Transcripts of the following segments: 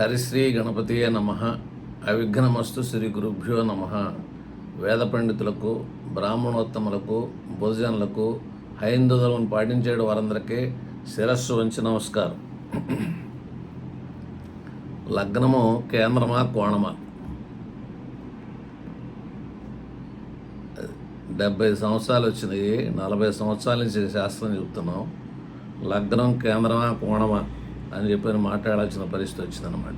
హరిశ్రీ గణపతియే నమ. అవిఘ్నమస్తు శ్రీ గురుభ్యో నమ. వేద పండితులకు బ్రాహ్మణోత్తములకు భోజనులకు హైందవులను పాటించేడు వారందరికీ శిరస్సు వంచి నమస్కారం. లగ్నము కేంద్రమా కోణమా? డెబ్బై సంవత్సరాలు వచ్చినాయి. నలభై సంవత్సరాల నుంచి శాస్త్రం చెప్తున్నాం. లగ్నం కేంద్రమా కోణమా? అని చెప్పి మాట్లాడాల్సిన పరిస్థితి వచ్చిందనమాట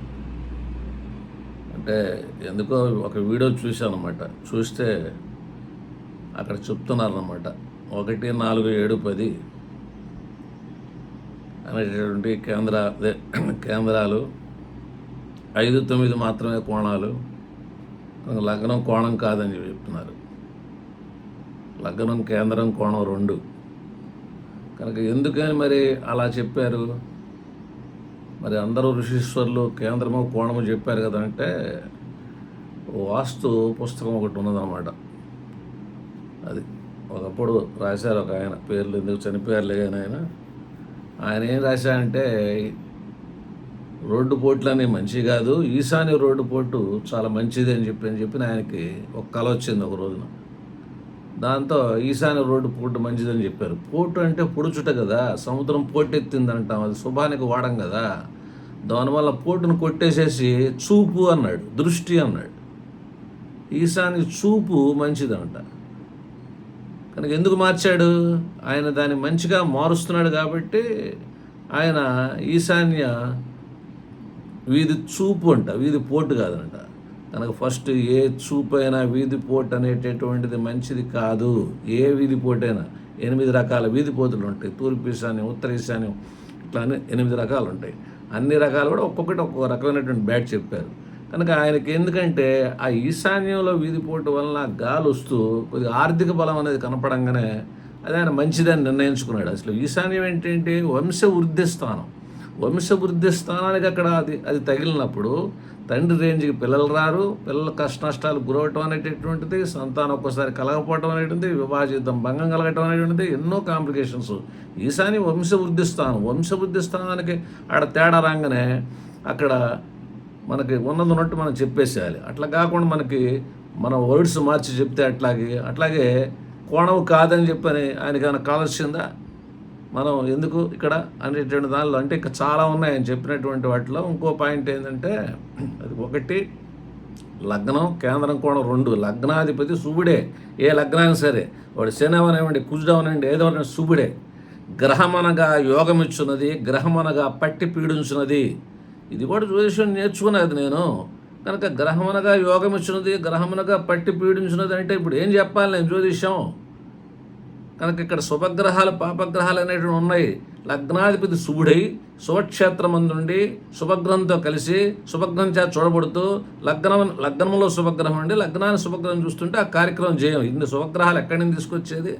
అంటే ఎందుకో ఒక వీడియో చూశాను అనమాట చూస్తే అక్కడ చెప్తున్నారనమాట ఒకటి నాలుగు ఏడు పది అనేటటువంటి కేంద్ర అదే కేంద్రాలు ఐదు తొమ్మిది మాత్రమే కోణాలు లగ్నం కోణం కాదని చెప్తున్నారు. లగ్నం కేంద్రం కోణం రెండు. కనుక ఎందుకని మరి అలా చెప్పారు? మరి అందరూ ఋషీశ్వర్లు కేంద్రము కోణము చెప్పారు కదా అంటే వాస్తు పుస్తకం ఒకటి ఉన్నదన్నమాట. అది ఒకప్పుడు రాశారు ఒక ఆయన పేర్లు ఎందుకు చనిపోయారులే కానీ ఆయన. ఆయన ఏం రాశారంటే రోడ్డు పోట్లని మంచి కాదు ఈశాన్య రోడ్డు పోటు చాలా మంచిది అని చెప్పి అని చెప్పి ఆయనకి ఒక కళ వచ్చింది ఒక రోజున. దాంతో ఈశాన్య రోడ్డు పోటు మంచిదని చెప్పారు. పోటు అంటే పొడుచుట కదా సముద్రం పోటెత్తింది అంటాం అది శుభానికి వాడం కదా. దానివల్ల పోటును కొట్టేసేసి చూపు అన్నాడు దృష్టి అన్నాడు. ఈశాన్య చూపు మంచిదంట. కనుక ఎందుకు మార్చాడు? ఆయన దాన్ని మంచిగా మారుస్తున్నాడు కాబట్టి ఆయన ఈశాన్య వీధి చూపు అంట వీధి పోటు కాదంట. కనుక ఫస్ట్ ఏ చూపు అయినా వీధి పోటు అనేటటువంటిది మంచిది కాదు. ఏ వీధి పోటైనా ఎనిమిది రకాల వీధి పోతులు ఉంటాయి. తూర్పు ఈశాన్యం ఉత్తర ఈశాన్యం ఇట్లా ఎనిమిది రకాలు ఉంటాయి. అన్ని రకాలు కూడా ఒక్కొక్కటి ఒక్కొక్క రకమైనటువంటి బ్యాట్ చెప్పారు. కనుక ఆయనకి ఎందుకంటే ఆ ఈశాన్యంలో వీధిపోటు వలన గాలి వస్తూ కొద్దిగా ఆర్థిక బలం అనేది కనపడంగానే అది ఆయన మంచిదని నిర్ణయించుకున్నాడు. అసలు ఈశాన్యం ఏంటంటే వంశ వృద్ధి స్థానం. వంశ వృద్ధి స్థానానికి అక్కడ అది అది తగిలినప్పుడు తండ్రి రేంజ్కి పిల్లలు రారు పిల్లల కష్ట నష్టాలు గురవటం అనేటటువంటిది సంతానం ఒక్కోసారి కలగపోవటం అనేటువంటిది వివాహితం భంగం కలగటం అనేటువంటిది ఎన్నో కాంప్లికేషన్స్ ఈశాని వంశవృద్ధి స్థానం వంశవృద్ధి స్థానానికి ఆడ తేడా రాగానే అక్కడ మనకి ఉన్నది ఉన్నట్టు మనం చెప్పేసేయాలి. అట్లా కాకుండా మనకి మన వర్డ్స్ మార్చి చెప్తే అట్లాగే అట్లాగే కోణం కాదని చెప్పని ఆయనకి ఏమైనా కావలసిందా మనం ఎందుకు ఇక్కడ అనేటువంటి దానిలో అంటే ఇంకా చాలా ఉన్నాయి ఆయన చెప్పినటువంటి వాటిలో. ఇంకో పాయింట్ ఏంటంటే అది ఒకటి లగ్నం కేంద్రం కోణం రెండు. లగ్నాధిపతి శుభుడే. ఏ లగ్నాన్ని సరే? వాడు శని కుజుడవనండి ఏదో శుభుడే. గ్రహమనగా యోగమిచ్చున్నది గ్రహమనగా పట్టి పీడించున్నది. ఇది కూడా జ్యోతిష్యం నేర్చుకున్నది నేను. కనుక గ్రహమనగా యోగం ఇచ్చినది గ్రహమనగా పట్టి పీడించినది అంటే ఇప్పుడు ఏం చెప్పాలి నేను జ్యోతిష్యం? కనుక ఇక్కడ శుభగ్రహాలు పాపగ్రహాలు అనేటివి ఉన్నాయి. లగ్నాధిపతి శుభుడై శుభక్షేత్రమందుండి శుభగ్రహంతో కలిసి శుభగ్రహం చేత చూడబడుతూ లగ్నం లగ్నంలో శుభగ్రహం ఉండి లగ్నాన్ని శుభగ్రహం చూస్తుంటే ఆ కార్యక్రమం చేయం ఇన్ని శుభగ్రహాలు ఎక్కడి నుంచి తీసుకొచ్చేది?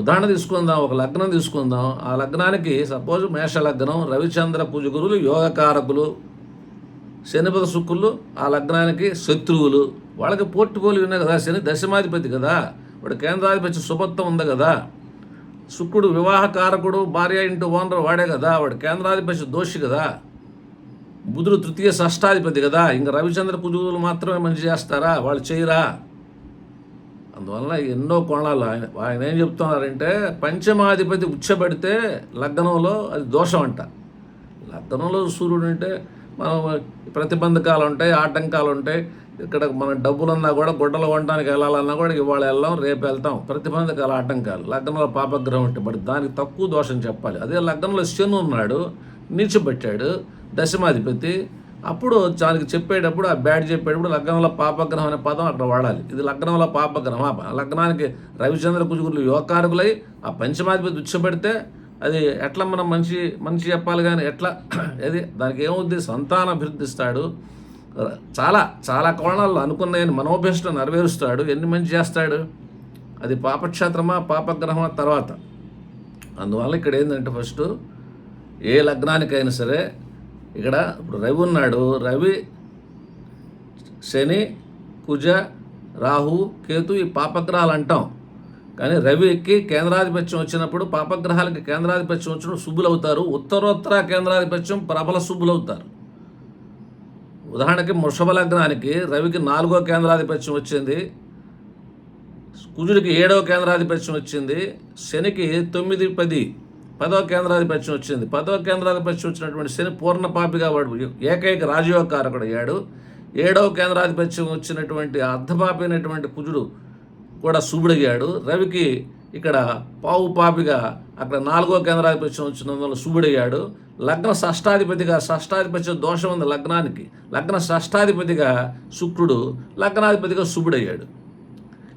ఉదాహరణ తీసుకుందాం ఒక లగ్నం తీసుకుందాం. ఆ లగ్నానికి సపోజ్ మేష లగ్నం రవిచంద్ర గురువులు యోగకారకులు శనిపద శుక్రులు ఆ లగ్నానికి శత్రువులు. వాళ్ళకి పోర్టుపోలి ఉన్నాయి కదా శని దశమాధిపతి కదా. వాడు కేంద్రాధిపతి శుభత్వం ఉంది కదా. శుక్రుడు వివాహకారకుడు భార్య ఇంటి ఓనర్ వాడే కదా. వాడు కేంద్రాధిపతి దోషి కదా. బుధుడు తృతీయ షష్టాధిపతి కదా. ఇంకా రవిచంద్ర కుజుగులు మాత్రమే మంచి చేస్తారా? వాళ్ళు చేయరా? అందువల్ల ఎన్నో కోణాలు ఆయన ఆయన ఏం చెప్తున్నారంటే పంచమాధిపతి ఉచ్చబడితే లగ్నంలో అది దోషం అంట. లగ్నంలో సూర్యుడు అంటే మనం ప్రతిబంధకాలు ఉంటాయి ఆటంకాలు ఉంటాయి. ఇక్కడ మన డబ్బులన్నా కూడా గుడ్డలు కొనడానికి వెళ్ళాలన్నా కూడా ఇవాళ వెళ్దాం రేపు వెళ్తాం. ప్రతిబంధకాలు ఆటంకాలు. లగ్నంలో పాపగ్రహం ఉంటే బట్ దానికి తక్కువ దోషం చెప్పాలి. అదే లగ్నంలో శని ఉన్నాడు నీచిపెట్టాడు దశమాధిపతి. అప్పుడు దానికి చెప్పేటప్పుడు ఆ బ్యాడ్ చెప్పేటప్పుడు లగ్నంలో పాపగ్రహం అనే పదం అక్కడ వాడాలి. ఇది లగ్నంలో పాపగ్రహం. లగ్నానికి రవిచంద్ర కుజుగురులు యోగకారకులై ఆ పంచమాధిపతి ఉచ్చబెడితే అది ఎట్లా మనం మంచి మంచి చెప్పాలి కానీ ఎట్లా? అది దానికి ఏమవుద్ది సంతాన అభివృద్ధిస్తాడు చాలా చాలా కోణాల్లో అనుకున్నాయని మనోభిష్టం నెరవేరుస్తాడు. ఎన్ని మంచి చేస్తాడు? అది పాపక్షేత్రమా పాపగ్రహమా తర్వాత. అందువల్ల ఇక్కడ ఏంటంటే ఫస్ట్ ఏ లగ్నానికైనా సరే ఇక్కడ ఇప్పుడు రవి ఉన్నాడు. రవి శని కుజ రాహు కేతు ఈ పాపగ్రహాలు అంటాం. కానీ రవికి కేంద్రాధిపత్యం వచ్చినప్పుడు పాపగ్రహాలకి కేంద్రాధిపత్యం వచ్చినప్పుడు శుభులు అవుతారు ఉత్తరోత్తర కేంద్రాధిపత్యం ప్రబల శుభులు అవుతారు ఉదాహరణకి వృషభ లగ్నానికి రవికి నాలుగో కేంద్రాధిపత్యం వచ్చింది కుజుడికి ఏడవ కేంద్రాధిపత్యం వచ్చింది శనికి తొమ్మిది పది పదో కేంద్రాధిపత్యం వచ్చింది. పదో కేంద్రాధిపత్యం వచ్చినటువంటి శని పూర్ణ పాపిగా వాడు ఏకైక రాజయోగకారకుడు అయ్యాడు. ఏడవ కేంద్రాధిపత్యం వచ్చినటువంటి అర్ధపాపి అయినటువంటి కుజుడు కూడా శుభుడయ్యాడు. రవికి ఇక్కడ పావు పాపిగా అక్కడ నాలుగో కేంద్రాధిపత్యం వచ్చినందువల్ల శుభుడయ్యాడు. లగ్న షష్టాధిపతిగా షష్టాధిపత్యం దోషం ఉంది లగ్నానికి. లగ్న షష్టాధిపతిగా శుక్రుడు లగ్నాధిపతిగా శుభుడయ్యాడు.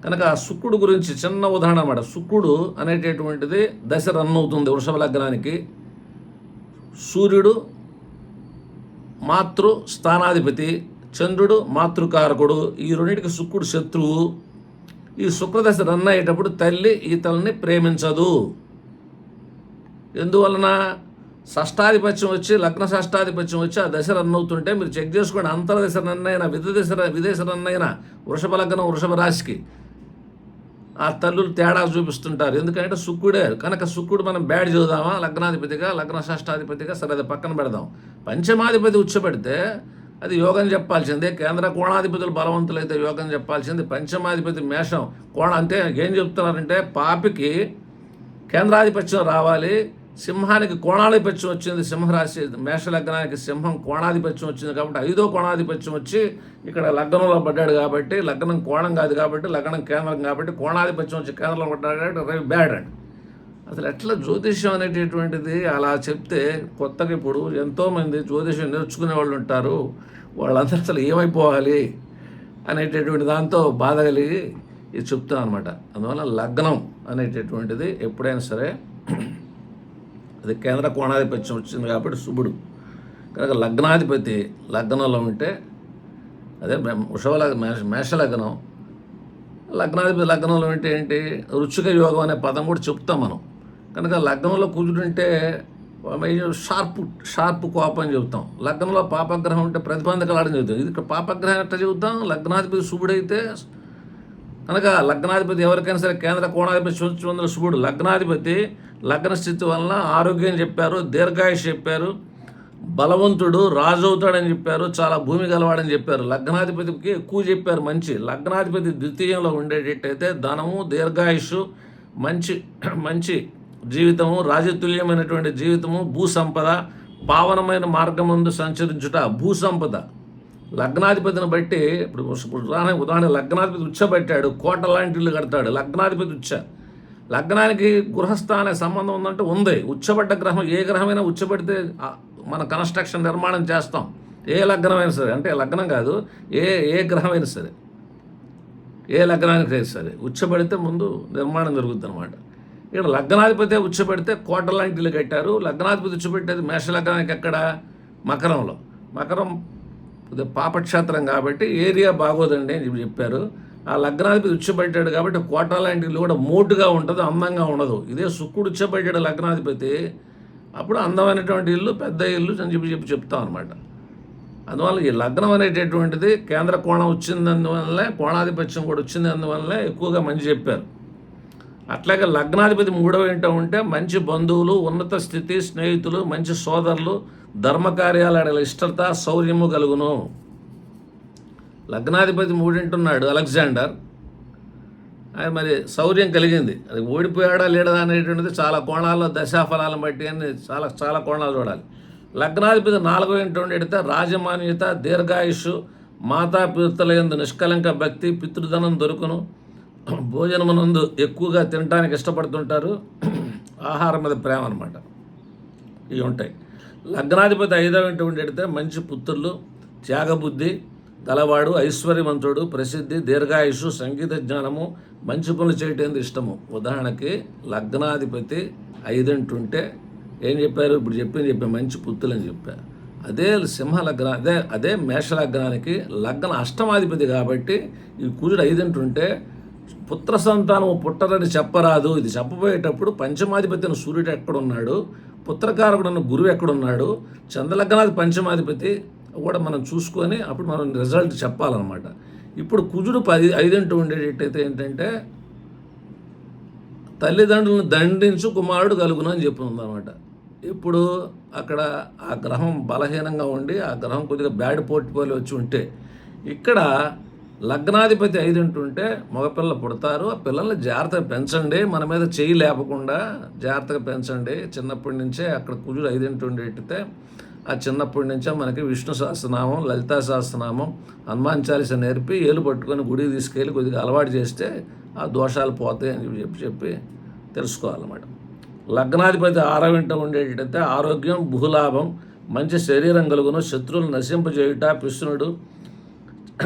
కనుక శుక్రుడు గురించి చిన్న ఉదాహరణ అన్నమాట. శుక్రుడు అనేటటువంటిది దశ రన్ అవుతుంది వృషభ లగ్నానికి. సూర్యుడు మాతృ స్థానాధిపతి చంద్రుడు మాతృకారకుడు. ఈ రెండింటికి శుక్రుడు శత్రువు. ఈ శుక్రదశ రన్ అయ్యేటప్పుడు తల్లి ఈతల్ని ప్రేమించదు. ఎందువలన? షష్టాధిపత్యం వచ్చి లగ్న షష్టాధిపత్యం వచ్చి ఆ దశ రన్ అవుతుంటే మీరు చెక్ చేసుకోండి అంతర్దశ రన్ అయిన విదేశ విదేశ రన్ అయిన వృషభ లగ్నం వృషభ రాశికి ఆ తల్లులు తేడా చూపిస్తుంటారు. ఎందుకంటే శుక్రుడే కనుక శుక్రుడు మనం బ్యాడ్ చూద్దామా లగ్నాధిపతిగా లగ్న షష్టాధిపతిగా సరే అది పక్కన పెడదాం. పంచమాధిపతి ఉచ్చపెడితే అది యోగం చెప్పాల్సిందే. కేంద్ర కోణాధిపతులు బలవంతులైతే యోగం చెప్పాల్సింది. పంచమాధిపతి మేషం కోణ అంటే ఏం చెప్తున్నారంటే పాపికి కేంద్రాధిపత్యం రావాలి. సింహానికి కోణాధిపత్యం వచ్చింది. సింహరాశి మేషలగ్నానికి సింహం కోణాధిపత్యం వచ్చింది కాబట్టి ఐదో కోణాధిపత్యం వచ్చి ఇక్కడ లగ్నంలో పడ్డాడు కాబట్టి లగ్నం కోణం కాదు కాబట్టి లగ్నం కేంద్రం కాబట్టి కోణాధిపత్యం వచ్చి కేంద్రంలో పడ్డాడు కాబట్టి రవి బ్యాడ్ అండి. అసలు ఎట్లా జ్యోతిష్యం అనేటటువంటిది అలా చెప్తే కొత్తగా ఇప్పుడు ఎంతోమంది జ్యోతిష్యం నేర్చుకునే వాళ్ళు ఉంటారు. వాళ్ళందరూ అసలు ఏమైపోవాలి అనేటటువంటి దాంతో బాధ కలిగి ఇది చెప్తాను అనమాట. అందువల్ల లగ్నం అనేటటువంటిది ఎప్పుడైనా సరే అది కేంద్ర కోణాధిపత్యం వచ్చింది కాబట్టి శుభుడు. కనుక లగ్నాధిపతి లగ్నంలో ఉంటే అదే వృషభ లగ్ మేష మేష లగ్నం లగ్నాధిపతి లగ్నంలో ఉంటే ఏంటి? రుచిక యోగం అనే పదం కూడా చెప్తాం మనం. కనుక లగ్నంలో కూర్చుంటే షార్ప్ షార్ప్ కోపం చెబుతాం. లగ్నంలో పాపగ్రహం ఉంటే ప్రతిబంధకలాడని చెబుతాం ఇది ఇక్కడ పాపగ్రహం ఎట్లా చెబుతాం? లగ్నాధిపతి శుభుడైతే కనుక లగ్నాధిపతి ఎవరికైనా సరే కేంద్ర కోణాధిపతి చూచుందర శుభుడు. లగ్నాధిపతి లగ్న స్థితి వలన ఆరోగ్యం చెప్పారు దీర్ఘాయుష్ చెప్పారు బలవంతుడు రాజు అవుతాడని చెప్పారు చాలా భూమి గలవాడని చెప్పారు. లగ్నాధిపతికి ఎక్కువ చెప్పారు మంచి. లగ్నాధిపతి ద్వితీయంలో ఉండేటట్టయితే ధనము దీర్ఘాయుష్ మంచి మంచి జీవితము రాజతుల్యమైనటువంటి జీవితము భూ సంపద పావనమైన మార్గమందు సంచరించుట భూ సంపద లగ్నాధిపతిని బట్టి ఇప్పుడు ఉదాహరణ ఉదాహరణ లగ్నాధిపతి ఉచ్చబట్టాడు కోట లాంటి ఇల్లు కడతాడు లగ్నాధిపతి ఉచ్చ. లగ్నానికి గృహస్థాన సంబంధం ఉందంటే ఉంది. ఉచ్చబడ్డ గ్రహం ఏ గ్రహమైనా ఉచ్చబడితే మన కన్స్ట్రక్షన్ నిర్మాణం చేస్తాం. ఏ లగ్నమైనా సరే అంటే లగ్నం కాదు ఏ ఏ గ్రహమైనా సరే ఏ లగ్నానికి అయితే సరే ఉచ్చబడితే ముందు నిర్మాణం జరుగుతుంది అనమాట ఇక్కడ లగ్నాధిపతి ఉచ్చపెడితే కోట లాంటి ఇల్లు కట్టారు. లగ్నాధిపతి ఉచ్చపెట్టేది మేష లగ్నానికి ఎక్కడ? మకరంలో. మకరం పాపక్షేత్రం కాబట్టి ఏరియా బాగోదండి అని చెప్పారు. ఆ లగ్నాధిపతి ఉచ్చబెట్టాడు కాబట్టి కోట లాంటి ఇల్లు కూడా మోటుగా ఉంటుంది అందంగా ఉండదు. ఇదే శుక్రుడు ఉచ్చబెట్టాడు లగ్నాధిపతి. అప్పుడు అందమైనటువంటి ఇల్లు పెద్ద ఇల్లు అని చెప్పి చెప్పి చెప్తాం అనమాట అందువల్ల ఈ లగ్నం అనేటటువంటిది కేంద్ర కోణం వచ్చిందందువల్లే కోణాధిపత్యం కూడా వచ్చింది అందువల్లే ఎక్కువగా మంచి చెప్పారు. అట్లాగే లగ్నాధిపతి మూడవ ఇంట ఉంటే మంచి బంధువులు ఉన్నత స్థితి స్నేహితులు మంచి సోదరులు ధర్మకార్యాల ఇష్టత శౌర్యము కలుగును. లగ్నాధిపతి మూడింటున్నాడు అలెగ్జాండర్. ఆయన మరి శౌర్యం కలిగింది. అది ఓడిపోయాడా లేడా అనేటువంటిది చాలా కోణాల్లో దశాఫలాలను బట్టి అని చాలా చాలా కోణాలు చూడాలి. లగ్నాధిపతి నాలుగో ఇంటి ఉండేడితే రాజమాన్యత దీర్ఘాయుష్ మాతాపితల ఎందు నిష్కలంక భక్తి పితృధనం దొరుకును. భోజనమునందు ఎక్కువగా తినడానికి ఇష్టపడుతుంటారు. ఆహారం మీద ప్రేమ అనమాట ఇవి ఉంటాయి. లగ్నాధిపతి ఐదవ ఇంటి ఉండేడితే మంచి పుత్రులు త్యాగబుద్ధి తలవాడు ఐశ్వర్యవంతుడు ప్రసిద్ధి దీర్ఘాయుషు సంగీత జ్ఞానము మంచి పనులు చేయటం ఇష్టము. ఉదాహరణకి లగ్నాధిపతి ఐదంటుంటే ఏం చెప్పారు? ఇప్పుడు చెప్పింది చెప్పి మంచి పుత్రులు అని చెప్పారు అదే సింహ లగ్న అదే అదే మేష లగ్నానికి లగ్న అష్టమాధిపతి కాబట్టి ఈ కుజుడు ఉంటే పుత్ర సంతానము పుట్టరని చెప్పరాదు. ఇది చెప్పబోయేటప్పుడు పంచమాధిపతి సూర్యుడు ఎక్కడున్నాడు? పుత్రకారకుడు గురువు ఎక్కడున్నాడు? చంద్రలగ్నాది పంచమాధిపతి కూడా మనం చూసుకొని అప్పుడు మనం రిజల్ట్ చెప్పాలన్నమాట. ఇప్పుడు కుజుడు పది ఐదింటి ఉండేటట్టయితే ఏంటంటే తల్లిదండ్రులను దండించు కుమారుడు కలుగును అని చెప్తుంది ఇప్పుడు అక్కడ ఆ గ్రహం బలహీనంగా ఉండి ఆ గ్రహం కొద్దిగా బ్యాడ్ పోర్ట్ఫోలియో వచ్చి ఉంటే ఇక్కడ లగ్నాధిపతి ఐదు ఉంటుంటే మగపిల్ల పుడతారు ఆ పిల్లల్ని జాగ్రత్తగా పెంచండి మన మీద చేయి లేపకుండా జాగ్రత్తగా పెంచండి. చిన్నప్పటి నుంచే అక్కడ కుజుడు ఐదింటి ఉండేటితే ఆ చిన్నప్పటి నుంచే మనకి విష్ణు సహస్రనామం లలితా సహస్రనామం హనుమాన్ చాలీస నేర్పి ఏలు పట్టుకొని గుడికి తీసుకెళ్ళి కొద్దిగా అలవాటు చేస్తే ఆ దోషాలు పోతాయి అని చెప్పి చెప్పి తెలుసుకోవాలన్నమాట. లగ్నాధిపతి ఆరవింట ఉండేటైతే ఆరోగ్యం భూలాభం మంచి శరీరం కలుగును శత్రువులు నశింపజేయుట పిష్ణుడు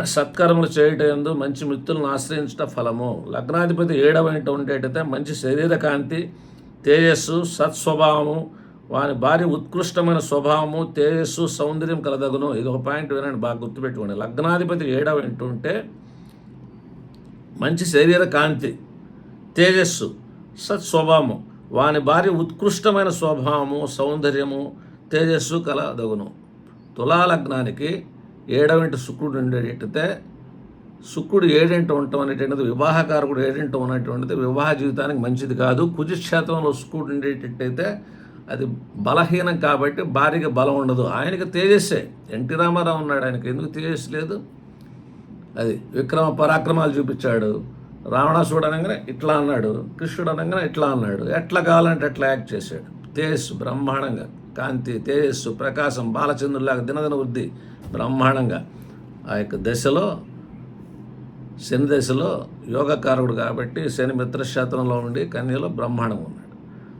సత్కర్మలు చేయటం ఎందు మంచి మిత్రులను ఆశ్రయించట ఫలము. లగ్నాధిపతి ఏడవ ఇంట ఉండేటైతే మంచి శరీర కాంతి తేజస్సు సత్స్వభావము వాని భార్య ఉత్కృష్టమైన స్వభావము తేజస్సు సౌందర్యం కలదగును. ఇది ఒక పాయింట్ వినండి బాగా గుర్తుపెట్టుకోండి. లగ్నాధిపతి ఏడవ ఇంట ఉంటే మంచి శరీర కాంతి తేజస్సు సత్స్వభావము వాని భార్య ఉత్కృష్టమైన స్వభావము సౌందర్యము తేజస్సు కలదగును. తులాలగ్నానికి ఏడవింట శుక్రుడు ఉండేటైతే శుక్రుడు ఏడింట ఉండటం అనేటువంటిది వివాహకారకుడు ఏడింట ఉన్నటువంటిది వివాహ జీవితానికి మంచిది కాదు. కుజక్షేత్రంలో శుక్రుడు ఉండేటట్టయితే అది బలహీనం కాబట్టి భార్యకి బలం ఉండదు. ఆయనకి తేజస్సే. ఎన్టీ రామారావు ఉన్నాడు ఆయనకి ఎందుకు తేజస్సు లేదు? అది విక్రమ పరాక్రమాలు చూపించాడు. రావణాసుడు అనగానే ఇట్లా అన్నాడు కృష్ణుడు అనగానే ఇట్లా అన్నాడు. ఎట్లా కావాలంటే ఎట్లా యాక్ట్ చేశాడు. తేజస్సు బ్రహ్మాండంగా. కాంతి తేజస్సు ప్రకాశం బాలచంద్రులాగా దినదిన వృద్ధి. బ్రహ్మాండంగా ఆ యొక్క దశలో శని దశలో యోగకారకుడు కాబట్టి శని మిత్రక్షేత్రంలో ఉండి కన్యలో బ్రహ్మాండంగా ఉన్నాడు.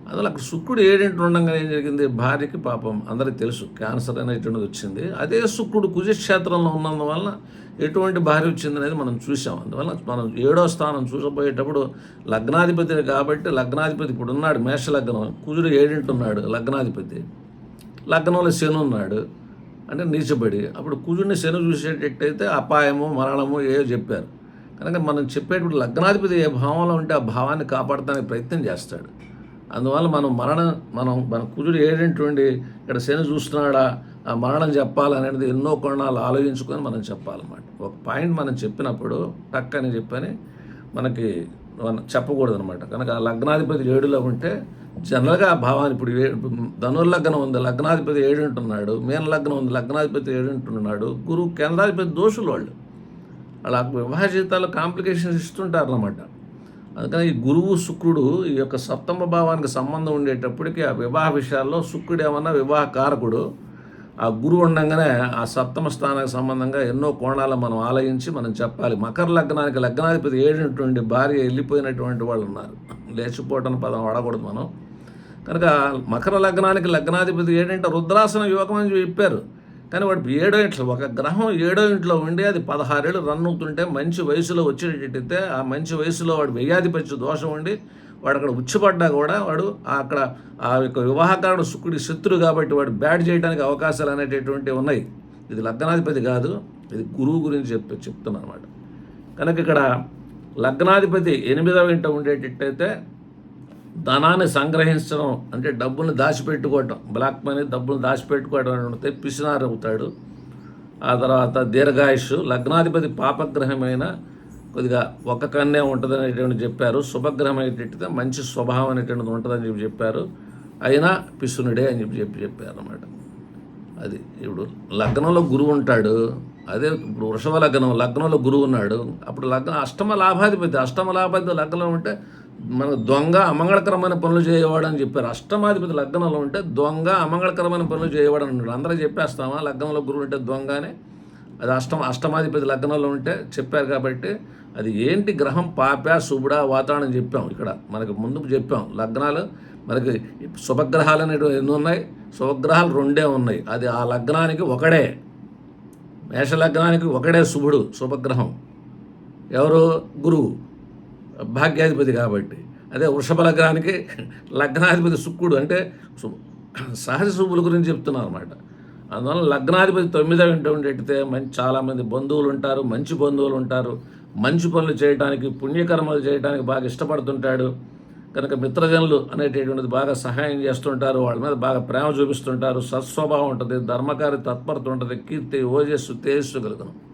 అందులో అక్కడ శుక్రుడు ఏడింటి ఉండగానే ఏం జరిగింది? భార్యకి పాపం. అందరికీ తెలుసు క్యాన్సర్ అనేటువంటిది వచ్చింది. అదే శుక్రుడు కుజక్షేత్రంలో ఉన్నందువలన ఎటువంటి భార్య వచ్చింది అనేది మనం చూసాం అందువల్ల మనం ఏడో స్థానం చూసబోయేటప్పుడు లగ్నాధిపతి కాబట్టి లగ్నాధిపతి ఇప్పుడు ఉన్నాడు మేష లగ్నం కుజుడు ఏడింటి ఉన్నాడు? లగ్నాధిపతి. లగ్నంలో శని ఉన్నాడు. అంటే నీచబడి. అప్పుడు కుజుడిని శని చూసేటట్టయితే అపాయము మరణము ఏవో చెప్పారు. కనుక మనం చెప్పేటప్పుడు లగ్నాధిపతి ఏ భావంలో ఉంటే ఆ భావాన్ని కాపాడటానికి ప్రయత్నం చేస్తాడు. అందువల్ల మనం మరణం మనం మన కుజుడు ఏడింటి ఉండి ఇక్కడ శని చూస్తున్నాడా ఆ మరణం చెప్పాలనేది ఎన్నో కోణాలు ఆలోచించుకొని మనం చెప్పాలన్నమాట. ఒక పాయింట్ మనం చెప్పినప్పుడు టక్ అని చెప్పని మనకి మనం చెప్పకూడదు అనమాట కనుక ఆ లగ్నాధిపతి ఏడులో ఉంటే జనరల్గా భావాన్ని ఇప్పుడు ధనుర్లగ్నం ఉంది లగ్నాధిపతి ఏడింటున్నాడు మీన లగ్నం ఉంది లగ్నాధిపతి ఏడుంటున్నాడు గురువు కేంద్రాధిపతి దోషులు వాళ్ళు. అలా వివాహ జీవితాల్లో కాంప్లికేషన్స్ ఇస్తుంటారు అన్నమాట అందుకని ఈ గురువు శుక్రుడు ఈ యొక్క సప్తమ భావానికి సంబంధం ఉండేటప్పటికి ఆ వివాహ విషయాల్లో శుక్రుడు ఏమన్నా వివాహ కారకుడు ఆ గురువు ఉండగానే ఆ సప్తమ స్థానానికి సంబంధంగా ఎన్నో కోణాలు మనం ఆలయించి మనం చెప్పాలి. మకర లగ్నానికి లగ్నాధిపతి ఏడినటువంటి భార్య వెళ్ళిపోయినటువంటి వాళ్ళు ఉన్నారు. లేచిపోవటం పదం వాడకూడదు మనం. కనుక మకర లగ్నానికి లగ్నాధిపతి ఏడంటే రుద్రాసన యోగం అని చెప్పారు. కానీ వాడు ఏడో ఇంట్లో ఒక గ్రహం ఏడో ఇంట్లో ఉండి అది పదహారేళ్ళు రన్ అవుతుంటే మంచి వయసులో వచ్చేటట్టయితే ఆ మంచి వయసులో వాడు వ్యయాధిపత్య దోషం ఉండి వాడు అక్కడ ఉచ్చిపడ్డా కూడా వాడు అక్కడ ఆ యొక్క వివాహకారుడు శుక్రుడి శత్రు కాబట్టి వాడు బ్యాడ్ చేయడానికి అవకాశాలు అనేటటువంటి ఉన్నాయి. ఇది లగ్నాధిపతి కాదు ఇది గురువు గురించి చెప్ చెప్తున్నాను అనమాట కనుక ఇక్కడ లగ్నాధిపతి ఎనిమిదవ ఇంట ఉండేటట్టయితే ధనాన్ని సంగ్రహించడం అంటే డబ్బుల్ని దాచిపెట్టుకోవటం. బ్లాక్ మనీ డబ్బులు దాచిపెట్టుకోవడం అంటే పిసినారు అవుతాడు. ఆ తర్వాత దీర్ఘాయుష్ లగ్నాధిపతి పాపగ్రహమైన కొద్దిగా ఒక కన్నే ఉంటుంది అనేటువంటి చెప్పారు. శుభగ్రహం అనేటట్టు మంచి స్వభావం అనేటువంటిది ఉంటుందని చెప్పి చెప్పారు. అయినా పిసునుడే అని చెప్పి చెప్పి చెప్పారు అనమాట అది ఇప్పుడు లగ్నంలో గురువు ఉంటాడు. అదే ఇప్పుడు వృషభ లగ్నం లగ్నంలో గురువు ఉన్నాడు. అప్పుడు లగ్నం అష్టమ లాభాధిపతి అష్టమ లాభాధిపతి లగ్నంలో ఉంటే మన దొంగ అమంగళకరమైన పనులు చేయవాడు అని చెప్పారు. అష్టమాధిపతి లగ్నంలో ఉంటే దొంగ అమంగళకరమైన పనులు చేయవాడు అని అన్నాడు. అందరూ చెప్పేస్తామా? లగ్నంలో గురువు ఉంటే దొంగ అని అది అష్టమ అష్టమాధిపతి లగ్నంలో ఉంటే చెప్పారు కాబట్టి అది ఏంటి గ్రహం? పాప శుభుడా వాతావరణం చెప్పాం ఇక్కడ. మనకు ముందు చెప్పాం. లగ్నాలు మనకి శుభగ్రహాలు అనేవి ఎన్ని ఉన్నాయి? శుభగ్రహాలు రెండే ఉన్నాయి. అది ఆ లగ్నానికి ఒకడే. మేష లగ్నానికి ఒకడే శుభుడు శుభగ్రహం. ఎవరు? గురువు. భాగ్యాధిపతి కాబట్టి. అదే వృషభ లగ్నానికి లగ్నాధిపతి శుక్రుడు అంటే సు- సహజ శుభుల గురించి చెప్తున్నారు అనమాట అందువల్ల లగ్నాధిపతి తొమ్మిదవ ఇంటి ఉండేటితే మంచి చాలామంది బంధువులు ఉంటారు మంచి బంధువులు ఉంటారు. మంచి పనులు చేయడానికి పుణ్యకర్మలు చేయడానికి బాగా ఇష్టపడుతుంటాడు. కనుక మిత్రజనులు అనేటటువంటిది బాగా సహాయం చేస్తుంటారు. వాళ్ళ మీద బాగా ప్రేమ చూపిస్తుంటారు. సత్స్వభావం ఉంటుంది ధర్మకారి తత్పరత ఉంటుంది కీర్తి ఓజస్సు తేజస్సు కలుగును.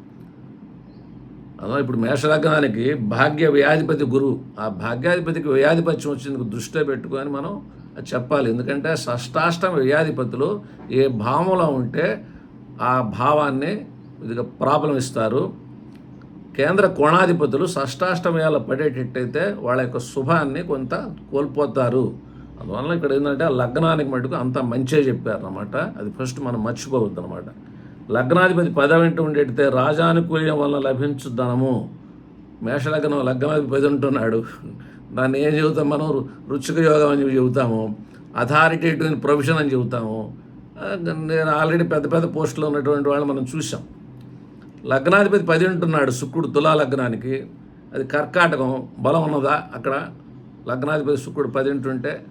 అదో ఇప్పుడు మేషలగ్నానికి భాగ్య వ్యాధిపతి గురువు. ఆ భాగ్యాధిపతికి వ్యాధిపత్యం వచ్చేందుకు దృష్టిలో పెట్టుకొని మనం అది చెప్పాలి. ఎందుకంటే షష్టాష్టమ వ్యాధిపతులు ఏ భావంలో ఉంటే ఆ భావాన్ని ఇదిగా ప్రాబ్లం ఇస్తారు. కేంద్ర కోణాధిపతులు షష్టాష్టమయాలు పడేటట్టయితే వాళ్ళ యొక్క శుభాన్ని కొంత కోల్పోతారు. అందువల్ల ఇక్కడ ఏంటంటే ఆ లగ్నానికి మటుకు అంత మంచిగా చెప్పారు అనమాట అది ఫస్ట్ మనం మర్చిపోవద్దు అనమాట లగ్నాధిపతి పదవింట ఉండేటితే రాజానుకూల్యం వలన లభించు ధనము. మేషలగ్నం లగ్నాధిపతి పది ఉంటున్నాడు దాన్ని ఏం చెబుతాం మనం? రు- రుచిక యోగం అని చెప్పి చెబుతాము. అథారిటేటివ్ ప్రొఫెషన్ అని చెబుతాము. నేను ఆల్రెడీ పెద్ద పెద్ద పోస్టులో ఉన్నటువంటి వాళ్ళు మనం చూసాం లగ్నాధిపతి పది ఉంటున్నాడు శుక్రుడు తులా లగ్నానికి అది కర్కాటకం. బలం ఉన్నదా అక్కడ? లగ్నాధిపతి శుక్రుడు పది ఉంటుంటే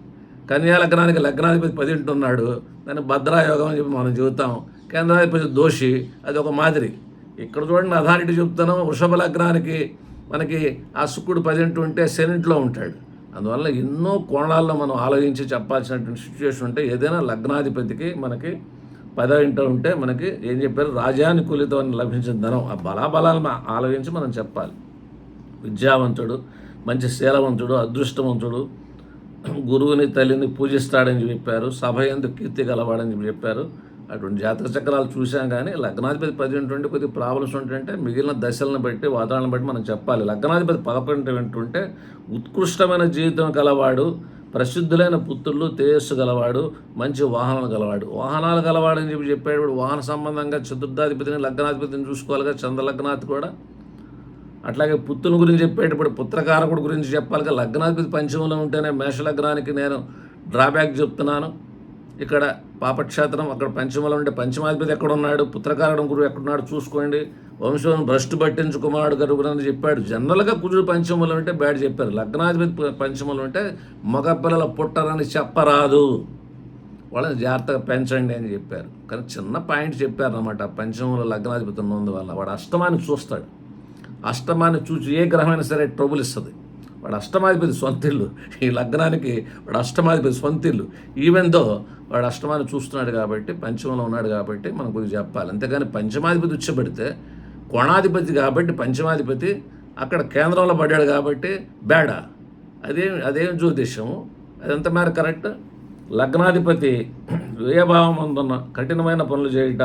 కన్యా లగ్నానికి లగ్నాధిపతి పది ఉంటున్నాడు దాన్ని భద్రాయోగం అని చెప్పి మనం చెబుతాం. కేంద్రాధిపతి దోషి అది ఒక మాదిరి. ఇక్కడ చూడండి అథారిటీ చెప్తాను వృషభ లగ్నానికి మనకి ఆ శుక్రుడు ప్రజెంట్ ఉంటే సెనెంట్లో ఉంటాడు. అందువల్ల ఎన్నో కోణాల్లో మనం ఆలోచించి చెప్పాల్సినటువంటి సిచ్యువేషన్ ఉంటే ఏదైనా లగ్నాధిపతికి మనకి పదవింట ఉంటే మనకి ఏం చెప్పారు? రాజానుకూలితో లభించిన ధనం. ఆ బలాబలాలు ఆలోచించి మనం చెప్పాలి. విద్యావంతుడు మంచి శీలవంతుడు అదృష్టవంతుడు గురువుని తల్లిని పూజిస్తాడని చెప్పారు. సభ ఎందుకు కీర్తి గలవాడని చెప్పారు. అటువంటి జాతక చక్రాలు చూసాం కానీ లగ్నాధిపతి పది ఉంటుంటే కొద్దిగా ప్రాబ్లమ్స్ ఉంటుంటే మిగిలిన దశలను బట్టి వాతావరణం బట్టి మనం చెప్పాలి. లగ్నాధిపతి పదకొండు వింటుంటే ఉత్కృష్టమైన జీవితం గలవాడు ప్రసిద్ధులైన పుత్రులు తేజస్సు గలవాడు మంచి వాహనాలు గలవాడు. వాహనాలు గలవాడు అని చెప్పి చెప్పేటప్పుడు వాహన సంబంధంగా చతుర్థాధిపతిని లగ్నాధిపతిని చూసుకోవాలిగా చంద్రలగ్నాథ్ కూడా. అట్లాగే పుత్రుని గురించి చెప్పేటప్పుడు పుత్రకారకుడు గురించి చెప్పాలిగా లగ్నాధిపతి పంచమంలో ఉంటేనే మేషలగ్నానికి నేను డ్రాబ్యాక్ చెప్తున్నాను. ఇక్కడ పాపక్షేత్రం అక్కడ పంచమలో ఉంటే పంచమాధిపతి ఎక్కడ ఉన్నాడు గురువు ఎక్కడున్నాడు? చూసుకోండి. వంశం భ్రష్టు పట్టించు కుమారుడు అని చెప్పాడు. జనరల్గా కుజుడు పంచమలు ఉంటే బ్యాడ్ చెప్పారు. లగ్నాధిపతి ప- అంటే ఉంటే మగపిల్లల పుట్టరని చెప్పరాదు. వాళ్ళని జాగ్రత్తగా పెంచండి అని చెప్పారు. కానీ చిన్న పాయింట్ చెప్పారు అనమాట పంచమంలో లగ్నాధిపతి ఉన్నందువల్ల వాడు అష్టమాన్ని చూస్తాడు. అష్టమాన్ని చూసి ఏ గ్రహమైనా సరే ట్రబుల్ ఇస్తుంది. వాడు అష్టమాధిపతి సొంతిల్లు ఈ లగ్నానికి వాడు అష్టమాధిపతి సొంతిల్లు ఈవెన్ దో వాడు అష్టమాన్ని చూస్తున్నాడు కాబట్టి పంచమంలో ఉన్నాడు కాబట్టి మనం కొద్దిగా చెప్పాలి. అంతేగాని పంచమాధిపతి ఉచ్చబెడితే కోణాధిపతి కాబట్టి పంచమాధిపతి అక్కడ కేంద్రంలో పడ్డాడు కాబట్టి బేడా. అదేం అదేం జ్యోతిష్యము అదంత మేర కరెక్ట్? లగ్నాధిపతి వ్యయభావం అందున్న కఠినమైన పనులు చేయట.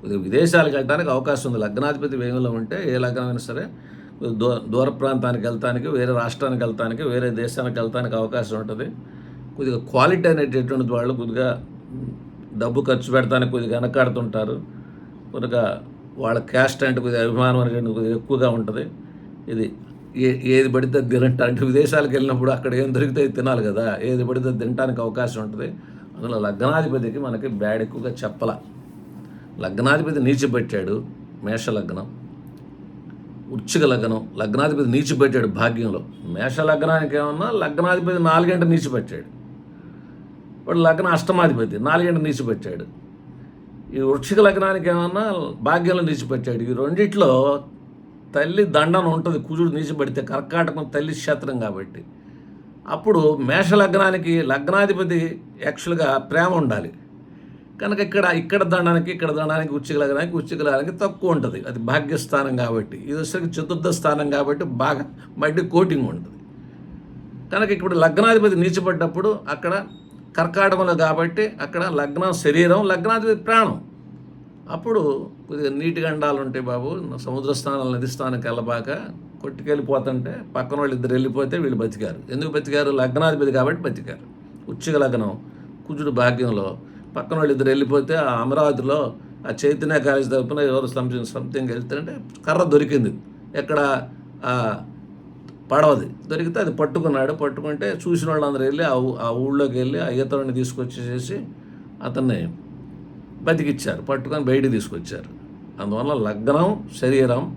కొద్దిగా విదేశాలకు వెళ్ళడానికి అవకాశం ఉంది. లగ్నాధిపతి వేగంలో ఉంటే ఏ లగ్నమైనా సరే దూ దూర ప్రాంతానికి వెళ్తానికి వేరే రాష్ట్రానికి వెళ్తానికి వేరే దేశానికి వెళ్తానికి అవకాశం ఉంటుంది. కొద్దిగా క్వాలిటీ అనేటటువంటి వాళ్ళు కొద్దిగా డబ్బు ఖర్చు పెడతానికి కొద్దిగా వెనకాడుతుంటారు. కొద్దిగా వాళ్ళ క్యాస్ట్ అంటే కొద్దిగా అభిమానం అనేది కొద్దిగా ఎక్కువగా ఉంటుంది. ఇది ఏ ఏది పడితే అది అంటే విదేశాలకు వెళ్ళినప్పుడు అక్కడ ఏం దొరికితే తినాలి కదా. ఏది పడితే అది తినడానికి అవకాశం ఉంటుంది. అందులో లగ్నాధిపతికి మనకి బ్యాడ్ ఎక్కువగా చెప్పాల. లగ్నాధిపతి నీచిపెట్టాడు మేష లగ్నం ఉచ్చిక లగ్నం. లగ్నాధిపతి నీచిపెట్టాడు భాగ్యంలో. మేష లగ్నానికి ఏమన్నా లగ్నాధిపతి నాలుగంట నీచిపెట్టాడు. వాడు లగ్న అష్టమాధిపతి నాలుగంట నీచిపెట్టాడు. ఈ వృక్షిక లగ్నానికి ఏమన్నా భాగ్యంలో నీచిపెట్టాడు. ఈ రెండిట్లో తల్లి దండన ఉంటుంది. కుజుడు నీచిపెడితే కర్కాటకం తల్లి క్షేత్రం కాబట్టి. అప్పుడు మేష లగ్నానికి లగ్నాధిపతి యాక్చువల్గా ప్రేమ ఉండాలి. కనుక ఇక్కడ ఇక్కడ దండానికి ఇక్కడ దండానికి ఉచ్చిక లగ్నానికి తక్కువ ఉంటుంది. అది భాగ్యస్థానం కాబట్టి ఇది వచ్చేసరికి చతుర్థ స్థానం కాబట్టి బాగా మళ్ళీ కోటింగ్ ఉంటుంది. కనుక ఇప్పుడు లగ్నాధిపతి నీచిపడ్డప్పుడు అక్కడ కర్కాటకంలో కాబట్టి అక్కడ లగ్నం శరీరం లగ్నాధిపతి ప్రాణం. అప్పుడు కొద్దిగా నీటి గండాలు ఉంటాయి బాబు సముద్ర స్థానం నది స్థానం వెళ్ళబాక కొట్టుకెళ్ళిపోతుంటే పక్కన వాళ్ళు ఇద్దరు వెళ్ళిపోతే వీళ్ళు బతికారు. ఎందుకు బతికారు? లగ్నాధిపతి కాబట్టి బతికారు. ఉచ్చిక లగ్నం కుజుడు భాగ్యంలో పక్కన వాళ్ళు ఇద్దరు వెళ్ళిపోతే ఆ అమరావతిలో ఆ చైతన్య కాలేజ్ తరఫున ఎవరు సంథింగ్ సంథింగ్ వెళ్తారంటే కర్ర దొరికింది. ఎక్కడ పడవది. దొరికితే అది పట్టుకున్నాడు. పట్టుకుంటే చూసిన వాళ్ళందరూ వెళ్ళి ఆ ఆ ఊళ్ళోకి వెళ్ళి ఆ ఈతరుని తీసుకొచ్చేసేసి అతన్ని బతికిచ్చారు. పట్టుకొని బయటికి తీసుకొచ్చారు. అందువల్ల లగ్నం శరీరం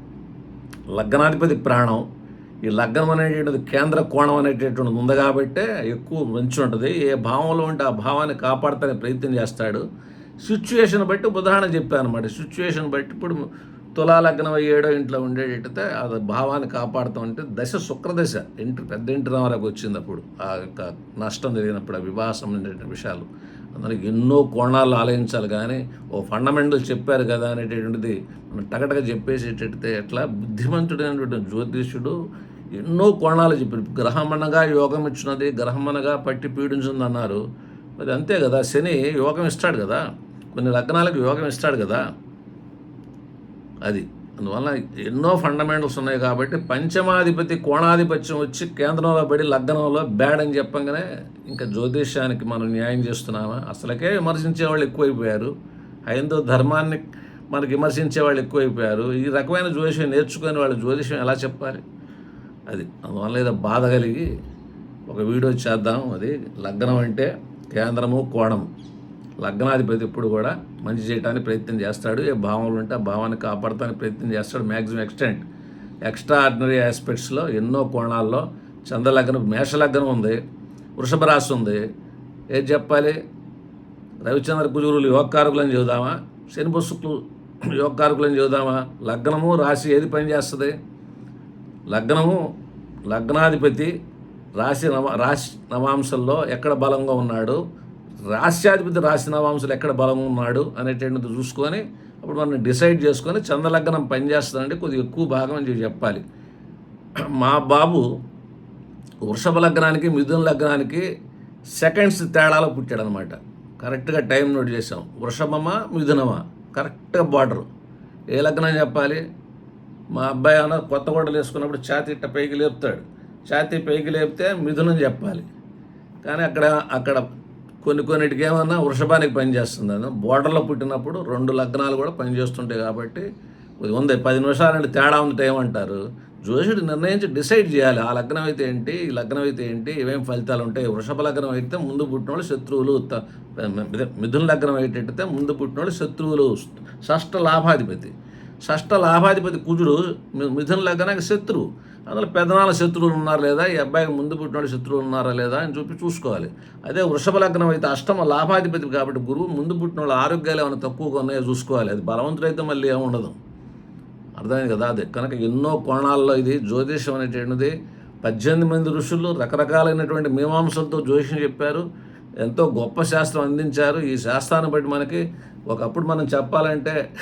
లగ్నాధిపతి ప్రాణం ఈ లగ్నం అనేటువంటిది కేంద్ర కోణం అనేటటువంటిది ఉంది కాబట్టే ఎక్కువ మంచి ఉంటుంది. ఏ భావంలో ఉంటే ఆ భావాన్ని కాపాడతానికి ప్రయత్నం చేస్తాడు. సిచ్యువేషన్ బట్టి ఉదాహరణ చెప్పాను అనమాట సిచ్యువేషన్ బట్టి ఇప్పుడు తులా లగ్నం ఏడో ఇంట్లో ఉండేటట్టయితే అది భావాన్ని కాపాడుతూ ఉంటే దశ శుక్రదశ ఇంటి పెద్ద ఇంటి రామరాకు వచ్చింది అప్పుడు. ఆ యొక్క నష్టం జరిగినప్పుడు ఆ వివాహ సంబంధించిన విషయాలు. అందులో ఎన్నో కోణాలు ఆలోచించాలి కానీ ఓ ఫండమెంటల్ చెప్పారు కదా అనేటటువంటిది మనం టగటగా చెప్పేసేటట్టే ఎట్లా? బుద్ధిమంతుడైనటువంటి జ్యోతిష్యుడు ఎన్నో కోణాలు చెప్పారు. గ్రహమనగా యోగం ఇచ్చినది గ్రహమనగా పట్టి పీడించింది అన్నారు మరి అంతే కదా శని యోగం ఇస్తాడు కదా. కొన్ని లగ్నాలకు యోగం ఇస్తాడు కదా. అది. అందువల్ల ఎన్నో ఫండమెంటల్స్ ఉన్నాయి కాబట్టి పంచమాధిపతి కోణాధిపత్యం వచ్చి కేంద్రంలో పడి లగ్నంలో బ్యాడ్ అని చెప్పంగానే ఇంకా జ్యోతిష్యానికి మనం న్యాయం చేస్తున్నామా? అసలకే విమర్శించే వాళ్ళు ఎక్కువైపోయారు. హైందవ ధర్మాన్ని మనకి విమర్శించే వాళ్ళు ఎక్కువైపోయారు. ఈ రకమైన జ్యోతిష్యం నేర్చుకొని వాళ్ళు జ్యోతిష్యం ఎలా చెప్పాలి? అది. అందువల్ల ఏదో బాధ కలిగి ఒక వీడియో చేద్దాం. అది లగ్నం అంటే కేంద్రము కోణము. లగ్నాధిపతి ఎప్పుడు కూడా మంచి చేయడానికి ప్రయత్నం చేస్తాడు. ఏ భావనలు ఉంటే ఆ భావాన్ని కాపాడటానికి ప్రయత్నం చేస్తాడు. మ్యాక్సిమం ఎక్స్టెంట్ ఎక్స్ట్రా ఆర్డినరీ ఆస్పెక్ట్స్లో ఎన్నో కోణాల్లో చంద్రలగ్నం మేషలగ్నం ఉంది. వృషభ రాశి ఉంది. ఏది చెప్పాలి? రవిచంద్ర కుజురులు యోగకారకులని చెబుదామా? శని బుస్సుకులు యోగకారకులని చెబుదామా? లగ్నము రాశి ఏది పనిచేస్తుంది లగ్నము లగ్నాధిపతి రాశి నవ రాశి నవాంశంలో ఎక్కడ బలంగా ఉన్నాడు? రాశ్యాధిపతి రాశి నవాంశంలో ఎక్కడ బలంగా ఉన్నాడు అనేటువంటిది చూసుకొని అప్పుడు మనం డిసైడ్ చేసుకొని చంద్రలగ్నం పనిచేస్తుందంటే కొద్దిగా ఎక్కువ భాగం అని చెప్పాలి. మా బాబు వృషభ లగ్నానికి మిథున లగ్నానికి సెకండ్స్ తేడాలో పుట్టాడు అనమాట కరెక్ట్గా టైం నోట్ చేసాం వృషభమా మిథునమా? కరెక్ట్గా బార్డర్. ఏ లగ్నం చెప్పాలి? మా అబ్బాయి అన్న కొత్త గొడవలు వేసుకున్నప్పుడు ఛాతీ ఇట్ట పైకి లేపుతాడు. ఛాతీ పైకి లేపితే మిథునం చెప్పాలి. కానీ అక్కడ అక్కడ కొన్ని కొన్నిటికి ఏమన్నా వృషభానికి పనిచేస్తుంది అని బోర్డర్లో పుట్టినప్పుడు రెండు లగ్నాలు కూడా పనిచేస్తుంటాయి కాబట్టి ఉంది. పది నిమిషాలంటే తేడా ఉంది టైం అంటారు. నిర్ణయించి డిసైడ్ చేయాలి. ఆ లగ్నం అయితే ఏంటి ఈ లగ్నం అయితే ఏంటి ఏమేమి ఫలితాలు ఉంటాయి? వృషభ లగ్నం అయితే ముందు పుట్టినోళ్ళు శత్రువులు మిథున లగ్నం అయితే ముందు పుట్టినోళ్ళు శత్రువులు షష్ట లాభాధిపతి. షష్ట లాభాధిపతి కుజుడు మి- మిథున లగ్నానికి శత్రువు. అందులో పెదనాల శత్రువులు ఉన్నారా లేదా? ఈ అబ్బాయికి ముందు పుట్టినోడు శత్రువులు ఉన్నారా లేదా అని చూపి చూసుకోవాలి. అదే వృషభ లగ్నం అయితే అష్టమ లాభాధిపతి కాబట్టి గురువు ముందు పుట్టిన వాళ్ళు ఆరోగ్యాలు ఏమైనా తక్కువగా ఉన్నాయో చూసుకోవాలి. అది బలవంతుడైతే మళ్ళీ ఏముండదు. ఉండదు అర్థమైంది కదా అదే? కనుక ఎన్నో కోణాల్లో ఇది జ్యోతిషం అనేటువంటిది పద్దెనిమిది మంది ఋషులు రకరకాలైనటువంటి మీమాంసలతో జ్యోతిషం చెప్పారు. ఎంతో గొప్ప శాస్త్రం అందించారు. ఈ శాస్త్రాన్ని బట్టి మనకి ఒకప్పుడు మనం చెప్పాలంటే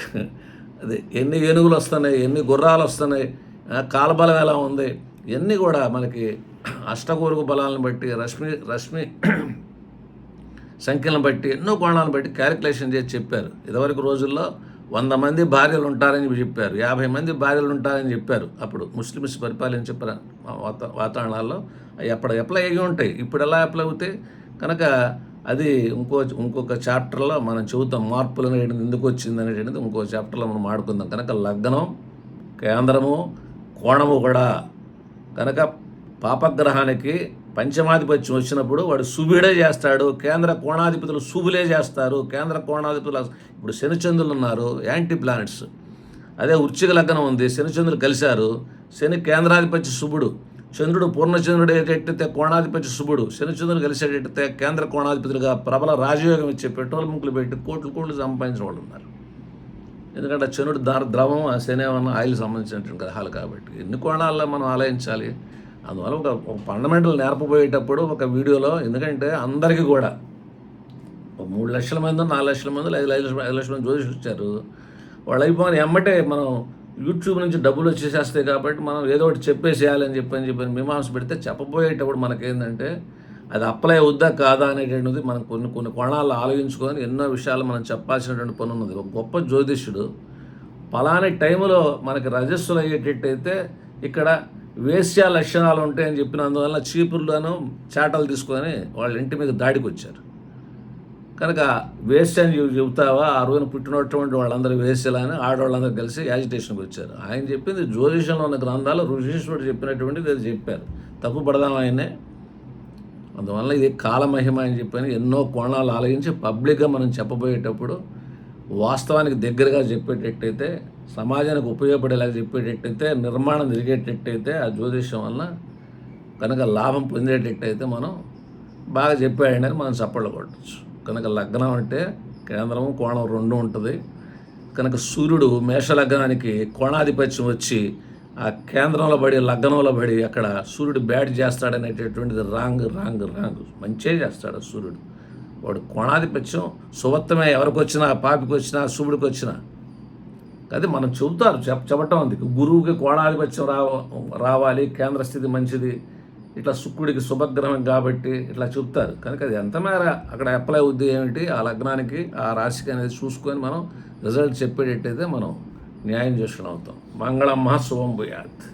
అది ఎన్ని ఏనుగులు వస్తున్నాయి ఎన్ని గుర్రాలు వస్తున్నాయి కాలబలం ఎలా ఉంది ఇవన్నీ కూడా మనకి అష్టగోరుగు బలాలను బట్టి రశ్మి రశ్మి సంఖ్యలను బట్టి ఎన్నో కోణాలను బట్టి క్యాలిక్యులేషన్ చేసి చెప్పారు. ఇదివరకు రోజుల్లో వంద మంది భార్యలు ఉంటారని చెప్పారు యాభై మంది భార్యలు ఉంటారని చెప్పారు. అప్పుడు ముస్లిమ్స్ పరిపాలించే చెప్పారు వాత- వాతావరణాల్లో అవి అప్పుడు అప్లై అయ్యి ఉంటాయి. ఇప్పుడు ఎలా అప్లై అవుతాయి? కనుక అది ఇంకో ఇంకొక చాప్టర్లో మనం చెబుతాం మార్పులు అనేటువంటిది ఎందుకు వచ్చింది అనేటువంటిది ఇంకో చాప్టర్లో మనం ఆడుకుందాం కనుక లగ్నం కేంద్రము కోణము కూడా. కనుక పాపగ్రహానికి పంచమాధిపత్యం వచ్చినప్పుడు వాడు శుభుడే చేస్తాడు కేంద్ర కోణాధిపతులు శుభులే చేస్తారు కేంద్ర కోణాధిపతులు ఇప్పుడు శనిచంద్రులు ఉన్నారు యాంటీ ప్లానెట్స్. అదే ఉచ్చిక లగ్నం ఉంది శనిచంద్రులు కలిశారు శని కేంద్రాధిపత్య శుభుడు చంద్రుడు పూర్ణచంద్రుడు ఏటెట్టితే కోణాధిపతి శుభుడు. శనిచంద్రుడు కలిసేటట్టయితే కేంద్ర కోణాధిపతులుగా ప్రబల రాజయోగం ఇచ్చే పెట్రోల్ ముక్కులు పెట్టి కోట్లు కోట్లు సంపాదించిన వాళ్ళు ఉన్నారు. ఎందుకంటే చనుడు దార ద్రవం ఆ శని ఏమన్నా ఆయిల్ సంబంధించినటువంటి గ్రహాలు కాబట్టి ఎన్ని కోణాల్లో మనం ఆలోచించాలి అందువల్ల ఒక ఒక ఫండమెంటల్ నేర్పబోయేటప్పుడు ఒక వీడియోలో ఎందుకంటే అందరికీ కూడా ఒక మూడు లక్షల మంది నాలుగు లక్షల మంది ఐదు లక్షల ఐదు లక్షల మంది జ్యోతిషులు వచ్చారు. వాళ్ళు అయిపోయిన ఎమ్మటే మనం యూట్యూబ్ నుంచి డబ్బులు వచ్చేసేస్తాయి కాబట్టి మనం ఏదో ఒకటి చెప్పేసేయాలని చెప్పని చెప్పని మీమాంస పెడితే చెప్పబోయేటప్పుడు మనకేంటంటే అది అప్లై అవుద్దా కాదా అనేటువంటిది మనం కొన్ని కొన్ని కోణాలు ఆలోచించుకొని ఎన్నో విషయాలు మనం చెప్పాల్సినటువంటి పని ఉన్నది. ఒక గొప్ప జ్యోతిష్యుడు పలాని టైంలో మనకి రజస్సులు అయ్యేటట్టయితే ఇక్కడ వేశ్య లక్షణాలు ఉంటాయని చెప్పినందువల్ల చీపుర్లను చాటలు తీసుకొని వాళ్ళ ఇంటి మీద దాడికి వచ్చారు కనుక వేస్ట్ అని చెబుతావా? ఆ రోజున పుట్టినటువంటి వాళ్ళందరూ వేస్యలని ఆడవాళ్ళందరూ కలిసి యాజిటేషన్కి వచ్చారు. ఆయన చెప్పింది జ్యోతిషంలో ఉన్న గ్రంథాలు ఋషీశ్వరుడు చెప్పినటువంటిది అది చెప్పారు. తప్పు పడదాం ఆయనే అందువల్ల ఇది కాలమహిమ అని చెప్పని ఎన్నో కోణాలు ఆలోచించి పబ్లిక్గా మనం చెప్పబోయేటప్పుడు వాస్తవానికి దగ్గరగా చెప్పేటట్టయితే సమాజానికి ఉపయోగపడేలాగా చెప్పేటట్టయితే నిర్మాణం జరిగేటట్టయితే ఆ జ్యోతిషం వల్ల కనుక లాభం పొందేటట్టయితే మనం బాగా చెప్పాడని మనం చప్పట్లు కొట్టచ్చు. కనుక లగ్నం అంటే కేంద్రం కోణం రెండు ఉంటుంది. కనుక సూర్యుడు మేషలగ్నానికి కోణాధిపత్యం వచ్చి ఆ కేంద్రంలో పడి లగ్నంలో పడి అక్కడ సూర్యుడు బ్యాట్ చేస్తాడనేటటువంటిది రాంగ్ రాంగ్ రాంగ్. మంచే చేస్తాడు సూర్యుడు. వాడు కోణాధిపత్యం సువత్తమే ఎవరికి వచ్చినా పాపికి వచ్చినా శుభుడికి వచ్చినా అదే మనం చెబుతారు చెప్ చెప్పటం అందుకు. గురువుకి కోణాధిపత్యం రావ రావాలి కేంద్ర స్థితి మంచిది. ఇట్లా శుక్రుడికి శుభగ్రహం కాబట్టి ఇట్లా చెప్తారు. కనుక అది ఎంత మేర అక్కడ అప్లై అవుద్ది ఏమిటి? ఆ లగ్నానికి ఆ రాశికి అనేది చూసుకొని మనం రిజల్ట్ చెప్పేటట్టయితే మనం న్యాయం చేసుకుని అవుతాం. మంగళమ్మ శుభం భూయాత్